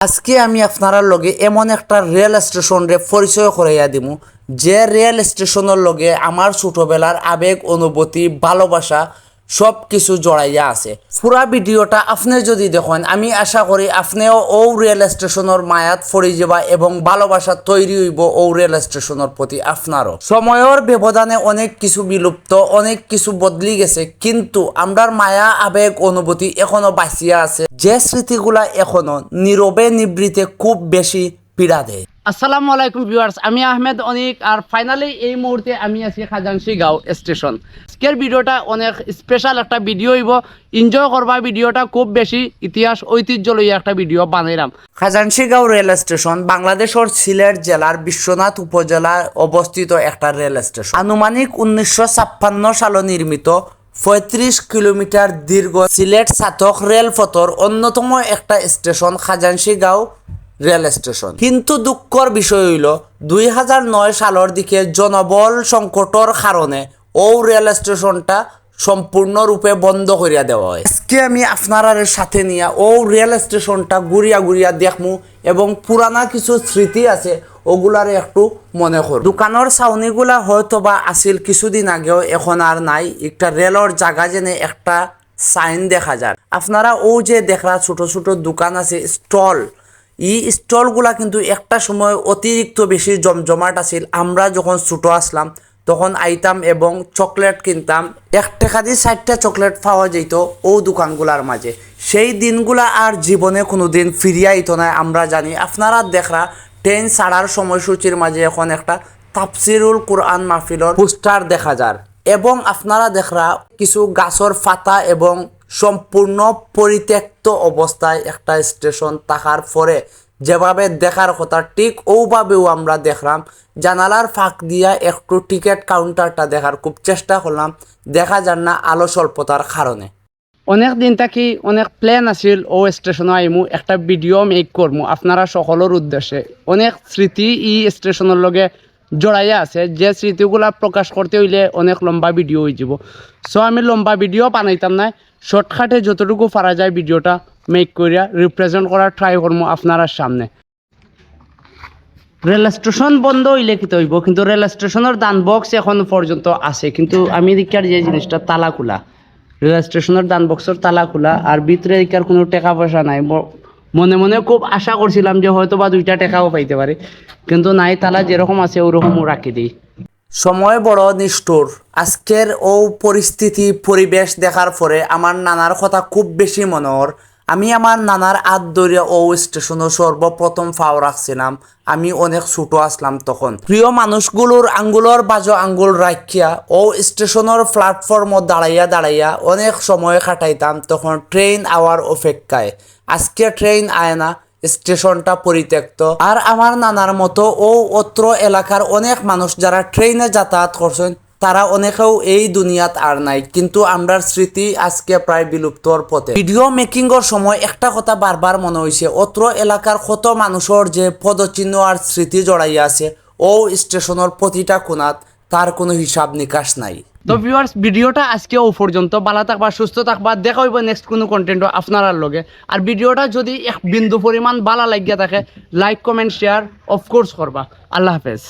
আজকে আমি আপনার লগে এমন একটা রেল স্টেশন রে পরিচয় করাইয়া দিব যে রেল স্টেশনের লগে আমার ছোটবেলার আবেগ, অনুভূতি, ভালোবাসা সব কিছু জড়াইয়া আছে। পুরা ভিডিওটা আপনি যদি দেখেন, আমি আশা করি আপনিও ও রেল স্টেশনের মায়াত ফরি যাবা এবং ভালোবাসা তৈরি হইব ও রেল স্টেশনের প্রতি আপনারও। সময়ের ব্যবধানে অনেক কিছু বিলুপ্ত, অনেক কিছু বদলি গেছে, কিন্তু আমরার মায়া, আবেগ, অনুভূতি এখনও বাঁচিয়া আছে। যে স্মৃতিগুলা এখনও নীরবে নিবৃতে খুব বেশি পীড়া দেয়। আসসালামু আলাইকুম ভিউয়ার্স, আমি আহমেদ অনিক আর ফাইনালি এই মুহূর্তে আমি আছি খাজানসি গাঁও স্টেশন আজকের ভিডিওটা অনেক স্পেশাল একটা ভিডিও হইব। এনজয় করবা ভিডিওটা, খুব বেশি ইতিহাস ঐতিহ্য লইয়া একটা ভিডিও বানাইলাম। খাজানশিগাঁও রেল স্টেশন বাংলাদেশের সিলেট জেলার বিশ্বনাথ উপজেলায় অবস্থিত একটা রেল স্টেশন। আনুমানিক উনিশশো ছাপ্পান্ন সালে নির্মিত, পঁয়ত্রিশ কিলোমিটার দীর্ঘ সিলেট সাতক রেলপথর অন্যতম একটা স্টেশন খাজানশিগাঁও রেল স্টেশন। কিন্তু দুঃখর বিষয় হইল, দুই হাজার নয় সালের দিকে জনবল সংকটর কারণে ও রেল স্টেশনটা সম্পূর্ণরূপে বন্ধ করিয়া দেওয়া হয়। আজকে আমি আপনার সাথে নিয়ে ও রেল স্টেশনটা ঘুরিয়া ঘুরিয়া দেখমু এবং পুরানা কিছু স্মৃতি আছে, ওগুলারে একটু মনে কর দোকানের ছাউনিগুলা হয়তো বা আছিল কিছুদিন আগেও, এখন আর নাই। একটা রেলর জায়গা জেনে একটা সাইন দেখা যায়। আপনারা ও যে দেখরা ছোট ছোট দোকান আছে স্টল এই স্টলগুলা কিন্তু একটা সময় অতিরিক্ত বেশি জমজমাট আছিল। আমরা যখন ছোট আসলাম, তখন আইতাম এবং চকলেট কিনতাম। এক টাকা দিয়ে ষাটটা চকলেট পাওয়া যেত ও দোকানগুলার মাঝে। সেই দিনগুলা আর জীবনে কোনো দিন ফিরিয়া আইতো না। আমরা জানি, আপনারা দেখরা, ট্রেন ছাড়ার সময়সূচির মাঝে এখন একটা তাফসিরুল কোরআন মাহফিলর পোস্টার দেখা যার। এবং আপনারা দেখরা, কিছু গাছর পাতা এবং সম্পূর্ণ পরিত্যক্ত অবস্থায় একটা স্টেশন থাকার পরে যেভাবে দেখার কথা, ঠিক ওভাবেও আমরা দেখলাম। জানালার ফাঁক দিয়া একটু টিকিট কাউন্টারটা দেখার খুব চেষ্টা করলাম। দেখা যান না আলো স্বল্পতার কারণে। অনেক দিন থাকি অনেক প্ল্যান আছিল, ও স্টেশনে আইমু, একটা ভিডিও মেক করমু। আপনারা সকলের উদ্দেশ্যে। অনেক স্মৃতি ই স্টেশনের লগে জড়াইয়া আছে। যে স্মৃতিগুলা প্রকাশ করতে হইলে অনেক লম্বা ভিডিও হয়ে যাব। সো আমি লম্বা ভিডিও বানাইতাম না শর্টকাটে যতটুকু পারা যায় ভিডিওটা মেক করিয়া রিপ্রেজেন্ট করার ট্রাই করব আপনার সামনে। রেল স্টেশন বন্ধ হইলে কি হইব কিন্তু রেল স্টেশনের দান বক্স এখন পর্যন্ত আছে। কিন্তু আমি দেখার যে জিনিসটা তালা খোলা রেল স্টেশনের দান বক্সের তালা খোলা আর ভিতরে দেখার কোনো টাকা পয়সা নাই। মনে মনে খুব আশা করছিলাম যে হয়তো বা দুইটা টাকাও পাইতে পারি। কিন্তু নাই, তালা যেরকম আছে ওরকমও রাখি দিই। সময় বড় নিষ্ঠুর। আজকের ও পরিস্থিতি পরিবেশ দেখার পরে আমার নানার কথা খুব বেশি মনোহর। আমি আমার নানার আত দরিয়া ও স্টেশনে সর্বপ্রথম ফাও রাখছিলাম। আমি অনেক ছোট আসলাম তখন। প্রিয় মানুষগুলোর আঙ্গুলর বাজো আঙ্গুল রাখিয়া ও স্টেশনের প্ল্যাটফর্ম দাঁড়াইয়া দাঁড়াইয়া অনেক সময় কাটাইতাম তখন ট্রেন আওয়ার অপেক্ষায়। আজকে ট্রেন আয় না। স্টেশনটা পরিত্যক্ত। আর আমার নানার মতো ও অত্র এলাকার অনেক মানুষ যারা ট্রেনে যাতায়াত করছেন, তারা অনেকেও এই দুনিয়াত আর নাই। কিন্তু আমরার স্মৃতি আজকে প্রায় বিলুপ্তর পথে। ভিডিও মেকিং এর সময় একটা কথা বারবার মনে হয়েছে অত্র এলাকার কত মানুষের যে পদচিহ্ন আর স্মৃতি জড়াইয়া আছে, ও স্টেশনের প্রতিটা কোণাত তার কোনো হিসাব নিকাশ নাই। তো ভিউয়ার্স ভিডিওটা আজকে ও পর্যন্ত। ভালো থাকবা, সুস্থ থাকবা। দেখা হইব নেক্সট কোনো কন্টেন্ট আপনার লগে। আর ভিডিওটা যদি এক বিন্দু পরিমাণ ভালো লাগিয়া থাকে লাইক কমেন্ট শেয়ার অফকোর্স করবা। আল্লাহ হাফেজ।